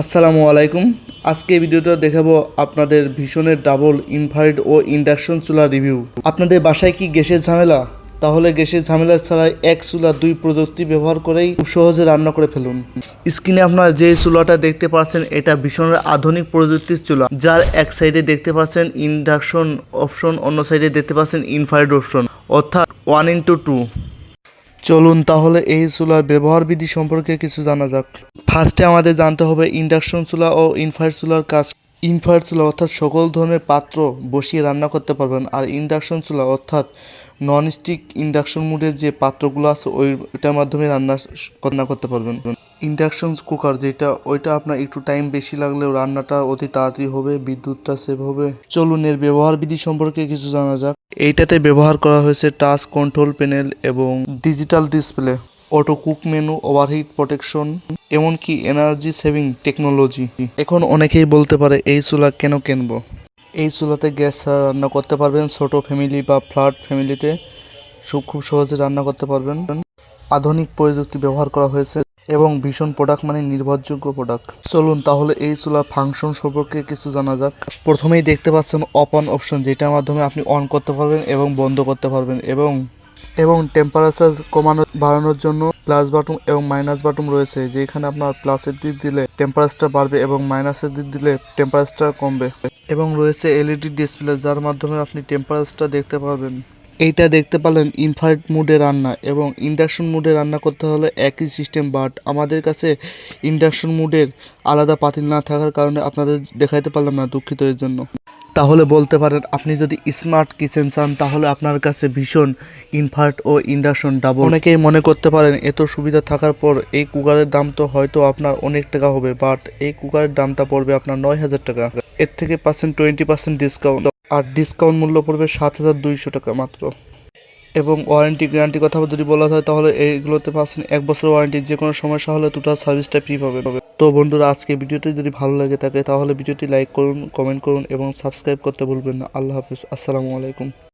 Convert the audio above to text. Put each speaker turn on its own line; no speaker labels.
আসসালামু আলাইকুম। আজকে ভিডিওটা দেখাবো আপনাদের ভীষণের ডাবল ইনভার্ট ও ইন্ডাকশন চুলা রিভিউ। আপনাদের বাসায় কি গ্যাসের ঝামেলা? তাহলে গ্যাসের ঝামেলা ছাড়াই এক চুলা, দুই প্রযুক্তি ব্যবহার করেই খুব সহজে রান্না করে ফেলুন। স্ক্রিনে আপনারা যে চুলাটা দেখতে পাচ্ছেন, এটা ভীষণের আধুনিক প্রযুক্তির চুলা। যার এক সাইডে দেখতে পাচ্ছেন ইন্ডাকশন অপশন, অন্য সাইডে দেখতে পাচ্ছেন ইনভার্ট অপশন, অর্থাৎ ওয়ান ইন্টু টু চলুন তাহলে এই চুলার ব্যবহার বিধি সম্পর্কে কিছু জানা যাক। ফার্স্টে আমাদের জানতে হবে ইন্ডাকশন চুলা ও ইনফায়ার চুলার কাজ। ইনফায়ার চুলা অর্থাৎ সকল ধরনের পাত্র বসিয়ে রান্না করতে পারবেন। আর ইন্ডাকশন চুলা অর্থাৎ ননস্টিক ইন্ডাকশন মুডের যে পাত্রগুলো আছে ওইটার মাধ্যমে রান্না রান্না করতে পারবেন। ইন্ডাকশন কুকার যেটা, ওইটা আপনার একটু টাইম বেশি লাগলেও রান্নাটা অতি তাড়াতাড়ি হবে, বিদ্যুৎটা সেভ হবে। চলুন এর ব্যবহার বিধি সম্পর্কে কিছু জানা যাক। এইটাতে ব্যবহার করা হয়েছে টাচ কন্ট্রোল প্যানেল এবং digital display auto cook menu overheat protection এমনকি এনার্জি সেভিং টেকনোলজি এখন অনেকেই বলতে পারে, এই চুলা কেন কিনবো? এই চুলাতে গ্যাস ছাড়া রান্না করতে পারবেন, ছোট ফ্যামিলি বা ফ্ল্যাট ফ্যামিলিতে খুব সহজে রান্না করতে পারবেন। আধুনিক প্রযুক্তি ব্যবহার করা হয়েছে। এবং ভীষণ প্রোডাক্ট মানে নির্ভরযোগ্য প্রোডাক্ট। চলুন তাহলে এই চুলার ফাংশন সম্পর্কে কিছু জানা যাক। প্রথমেই দেখতে পাচ্ছেন অন অপশন যেটার মাধ্যমে আপনি অন করতে পারবেন এবং বন্ধ করতে পারবেন এবং এবং টেম্পারেচার কমানো, বাড়ানোর জন্য প্লাস বাটন এবং মাইনাস বাটন রয়েছে, যেখানে আপনার প্লাসের দিক দিলে টেম্পারেচার বাড়বে এবং মাইনাসের দিক দিলে টেম্পারেচার কমবে। এবং রয়েছে এলইডি ডিসপ্লে যার মাধ্যমে আপনি টেম্পারেচার দেখতে পারবেন। এইটা দেখতে পেলেন ইনফ্রারেড মুডে রান্না এবং ইন্ডাকশন মুডে রান্না করতে হলে একই সিস্টেম বাট আমাদের কাছে ইন্ডাকশন মুডের আলাদা পাতিল না থাকার কারণে আপনাদের দেখাইতে পারলাম না দুঃখিত এর জন্য। তাহলে বলতে পারেন, আপনি যদি স্মার্ট কিচেন চান, তাহলে আপনার কাছে ভীষণ ইনভার্ট ও ইন্ডাকশন ডাবল অনেকেই মনে করতে পারেন, এত সুবিধা থাকার পর এই কুকারের দাম তো হয়তো আপনার অনেক টাকা হবে বাট এই কুকারের দামটা পড়বে আপনার নয় হাজার টাকা। এর থেকে পাচ্ছেন টোয়েন্টি পার্সেন্ট ডিসকাউন্ট আর ডিসকাউন্ট মূল্য পড়বে সাত হাজার দুইশো টাকা মাত্র। এবং ওয়ারেন্টি গ্যারান্টি কথা যদি বলা হয়, তাহলে এইগুলোতে পাচ্ছেন এক বছর ওয়ারেন্টি যে কোনো সমস্যা হলে টোটাল সার্ভিসটা ফ্রি পাবে তো বন্ধুরা, আজকে ভিডিওটি যদি ভালো লাগে থাকে, তাহলে ভিডিওটি লাইক করুন কমেন্ট করুন এবং সাবস্ক্রাইব করতে ভুলবেন না। আল্লাহ হাফিজ। আসসালামু আলাইকুম।